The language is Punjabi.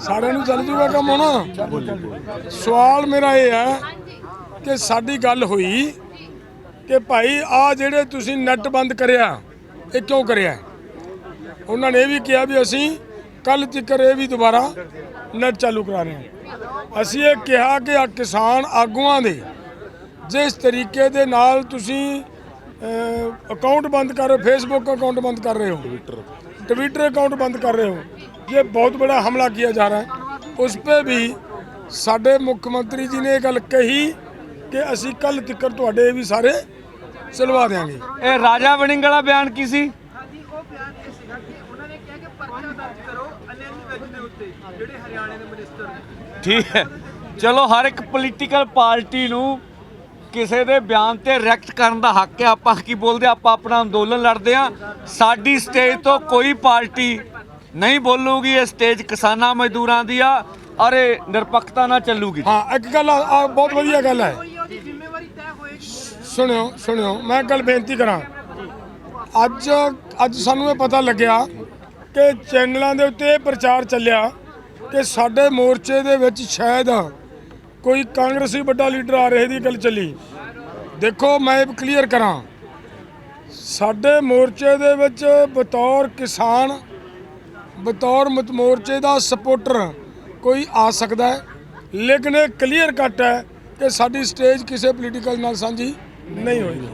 ਸਾਰਿਆਂ ਨੂੰ ਚੱਲ ਜੂਗਾ ਕੰਮ ਹੋਣਾ। ਸਵਾਲ ਮੇਰਾ ਇਹ ਹੈ ਕਿ ਸਾਡੀ ਗੱਲ ਹੋਈ ਕਿ ਭਾਈ ਆ ਜਿਹੜੇ ਤੁਸੀਂ ਨੈੱਟ ਬੰਦ ਕਰਿਆ, ਇਹ ਕਿਉਂ ਕਰਿਆ? ਉਹਨਾਂ ਨੇ ਇਹ ਵੀ ਕਿਹਾ ਵੀ ਅਸੀਂ ਕੱਲ ਤੱਕਰ ਇਹ ਵੀ ਦੁਬਾਰਾ ਨੈੱਟ ਚਾਲੂ ਕਰਾ ਰਹੇ ਹਾਂ। ਅਸੀਂ ਇਹ ਕਿਹਾ ਕਿ ਆ ਕਿਸਾਨ ਆਗੂਆਂ ਦੇ ਜਿਸ ਤਰੀਕੇ ਦੇ ਨਾਲ ਤੁਸੀਂ ਅਕਾਊਂਟ ਬੰਦ ਕਰ ਰਹੇ ਹੋ ਫੇਸਬੁੱਕ ਅਕਾਊਂਟ ਬੰਦ ਕਰ ਰਹੇ ਹੋ ਟਵਿੱਟਰ ਅਕਾਊਂਟ ਬੰਦ ਕਰ ਰਹੇ ਹੋ ये बहुत बड़ा हमला किया जा रहा है उस पर भी ਸਾਡੇ ਮੁੱਖ ਮੰਤਰੀ ਜੀ ਨੇ ਇਹ ਗੱਲ ਕਹੀ ਕਿ ਅਸੀਂ ਕੱਲ ਤੱਕ ਤੁਹਾਡੇ ਵੀ ਸਾਰੇ ਚਲਵਾ ਦੇਾਂਗੇ ਇਹ ਰਾਜਾ ਵੜਿੰਗ ਵਾਲਾ ਬਿਆਨ ਕੀ ਸੀ ਹਾਂਜੀ ਉਹ ਬਿਆਨ ਇਹ ਸੀਗਾ ਕਿ ਉਹਨਾਂ ਨੇ ਕਿਹਾ ਕਿ ਪਰਚਾ ਦਰਜ ਕਰੋ ਅਨੈਲੀ ਵੈਜ ਦੇ ਉੱਤੇ ਜਿਹੜੇ ਹਰਿਆਣੇ ਦੇ ਮਿਨਿਸਟਰ ਨੇ ਠੀਕ ਹੈ ਚਲੋ ਹਰ ਇੱਕ ਪੋਲੀਟੀਕਲ ਪਾਰਟੀ ਨੂੰ ਕਿਸੇ ਦੇ ਬਿਆਨ ਤੇ ਰਿਐਕਟ ਕਰਨ ਦਾ ਹੱਕ ਹੈ ਆਪਾਂ ਕੀ ਬੋਲਦੇ ਆਪਾਂ ਆਪਣਾ ਅੰਦੋਲਨ ਲੜਦੇ ਆ ਸਾਡੀ ਸਟੇਜ ਤੋਂ ਕੋਈ ਪਾਰਟੀ ਨਹੀਂ ਬੋਲੂਗੀ ਇਹ ਸਟੇਜ ਕਿਸਾਨਾਂ ਮਜ਼ਦੂਰਾਂ ਦੀ ਆ ਔਰ ਇਹ ਨਿਰਪੱਖਤਾ ਨਾਲ ਚੱਲੂਗੀ। ਹਾਂ ਇੱਕ ਗੱਲ ਆ ਆ ਬਹੁਤ ਵਧੀਆ ਗੱਲ ਹੈ। ਸੁਣਿਓ ਸੁਣਿਓ ਮੈਂ ਗੱਲ ਬੇਨਤੀ ਕਰਾਂ। ਅੱਜ ਅੱਜ ਸਾਨੂੰ ਇਹ ਪਤਾ ਲੱਗਿਆ ਕਿ ਚੈਨਲਾਂ ਦੇ ਉੱਤੇ ਇਹ ਪ੍ਰਚਾਰ ਚੱਲਿਆ ਕਿ ਸਾਡੇ ਮੋਰਚੇ ਦੇ ਵਿੱਚ ਸ਼ਾਇਦ ਕੋਈ ਕਾਂਗਰਸੀ ਵੱਡਾ ਲੀਡਰ ਆ ਰਹੇ ਦੀ ਗੱਲ ਚੱਲੀ। ਦੇਖੋ ਮੈਂ ਇਹ ਕਲੀਅਰ ਕਰਾਂ। ਸਾਡੇ ਮੋਰਚੇ ਦੇ ਵਿੱਚ ਬਤੌਰ ਕਿਸਾਨ ਬਤੌਰ ਮਤ ਮੋਰਚੇ ਦਾ ਸਪੋਰਟਰ ਕੋਈ ਆ ਸਕਦਾ ਹੈ। ਲੇਕਿਨ ਇਹ ਕਲੀਅਰ ਕੱਟ ਹੈ ਕਿ ਸਾਡੀ ਸਟੇਜ ਕਿਸੇ ਪੋਲੀਟੀਕਲ ਨਾਲ ਸਾਂਝੀ ਨਹੀਂ ਹੋਏਗੀ